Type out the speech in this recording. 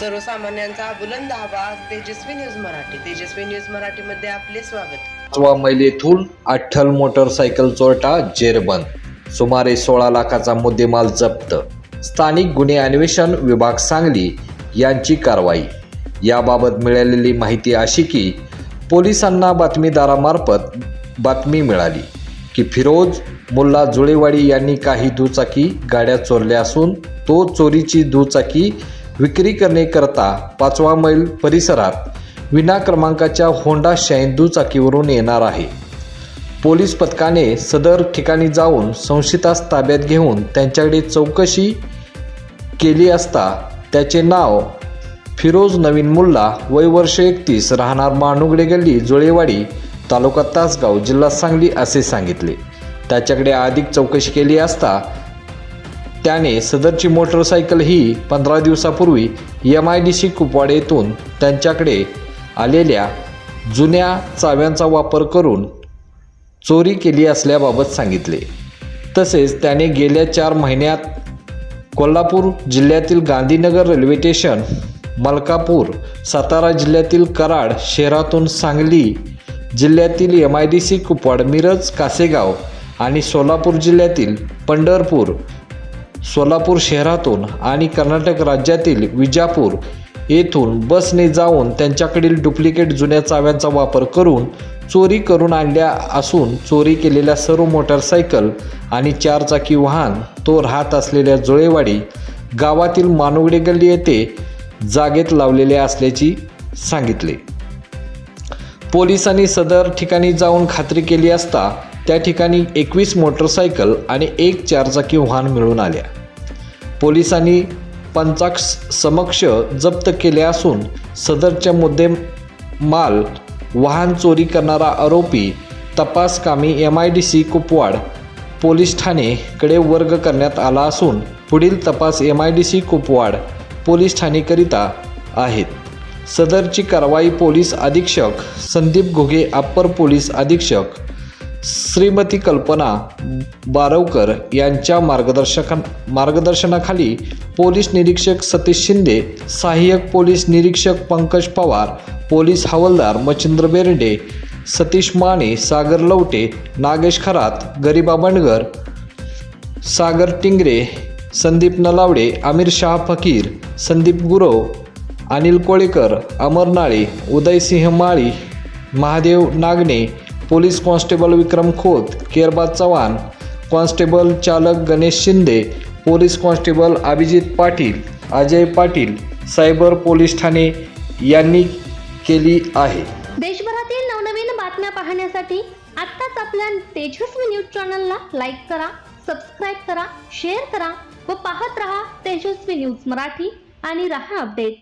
सर्वसामान्यांचा बुलंद आवाज तेजस्वी न्यूज मराठी. तेजस्वी न्यूज मराठीमध्ये आपले स्वागत. मैल येथून अठ्ठल मोटरसायकल चोरटा जेरबंद. सुमारे सोळा लाखाचा मुद्देमाल जप्त. स्थानिक गुन्हे अन्वेषण विभाग सांगली यांची कारवाई. याबाबत मिळालेली माहिती अशी की पोलिसांना बातमीदारामार्फत बातमी मिळाली की फिरोज मुल्ला जुळेवाडी यांनी काही दुचाकी गाड्या चोरल्या असून तो चोरीची दुचाकी विक्री करण्याकरता पाचवा मैल परिसरात विना क्रमांकाच्या होंडा शाईन दुचाकीवरून येणार आहे. पोलीस पथकाने सदर ठिकाणी जाऊन संशयितास ताब्यात घेऊन त्यांच्याकडे चौकशी केली असता त्याचे नाव फिरोज नवीन मुल्ला वय वर्ष एकतीस राहणार मानुगडे गल्ली जुळेवाडी तालुका तासगाव जिल्हा सांगली असे सांगितले. त्याच्याकडे अधिक चौकशी केली असता त्याने सदरची मोटरसायकल ही पंधरा दिवसापूर्वी M I D C Kupwad येथून त्यांच्याकडे आलेल्या जुन्या चाव्यांचा वापर करून चोरी केली असल्याबाबत सांगितले. तसेच त्याने गेल्या चार महिन्यात कोल्हापूर जिल्ह्यातील गांधीनगर रेल्वे स्टेशन मलकापूर सातारा जिल्ह्यातील कराड शहरातून सांगली जिल्ह्यातील M I D C Kupwad Miraj Kasegaon आणि सोलापूर जिल्ह्यातील पंढरपूर सोलापूर शहरातून आणि कर्नाटक राज्यातील विजापूर येथून बसने जाऊन त्यांच्याकडील डुप्लिकेट जुन्या चाव्यांचा वापर करून चोरी करून आणल्या असून चोरी केलेल्या सर्व मोटारसायकल आणि चारचाकी वाहन तो राहत असलेल्या जुळेवाडी गावातील मानुगडे गल्ली येथे जागेत लावलेले असल्याची सांगितले. पोलिसांनी सदर ठिकाणी जाऊन खात्री केली असता त्या ठिकाणी एकवीस मोटरसायकल आणि एक चारचाकी वाहन मिळून आल्या. पोलिसांनी पंचाक्ष समक्ष जप्त केले असून सदरच्या मुद्दे माल वाहन चोरी करणारा आरोपी तपास कामी M I D C Kupwad police ठाणेकडे वर्ग करण्यात आला असून पुढील तपास M I D C Kupwad police ठाणेकरिता आहेत. सदरची कारवाई पोलीस अधीक्षक संदीप घुगे अप्पर पोलीस अधीक्षक श्रीमती कल्पना बारवकर यांच्या मार्गदर्शका मार्गदर्शनाखाली पोलीस निरीक्षक सतीश शिंदे सहाय्यक पोलीस निरीक्षक पंकज पवार पोलीस हवालदार मच्छिंद्र बेर्डे सतीश माने सागर लवटे नागेश खरात गरिबा बंडगर सागर Tingre Sandeep Nalawade Aamir Shah Fakir Sandeep Gurav Anil Kolekar Amar Nale Udaysinh Mali Mahadev Nagane police constable Vikram Khot Kerba Chavan constable चालक Ganesh Shinde police constable Abhijit Patil Ajay Patil cyber police Thane यांनी केली आहे. देशभरातील नवनवीन बातम्या पाहण्यासाठी आत्ताच आपल्या तेजस्वी न्यूज चॅनलला लाईक करा सबस्क्राईब करा शेअर करा व पाहत रहा तेजस्वी न्यूज मराठी आणि रहा अपडेट.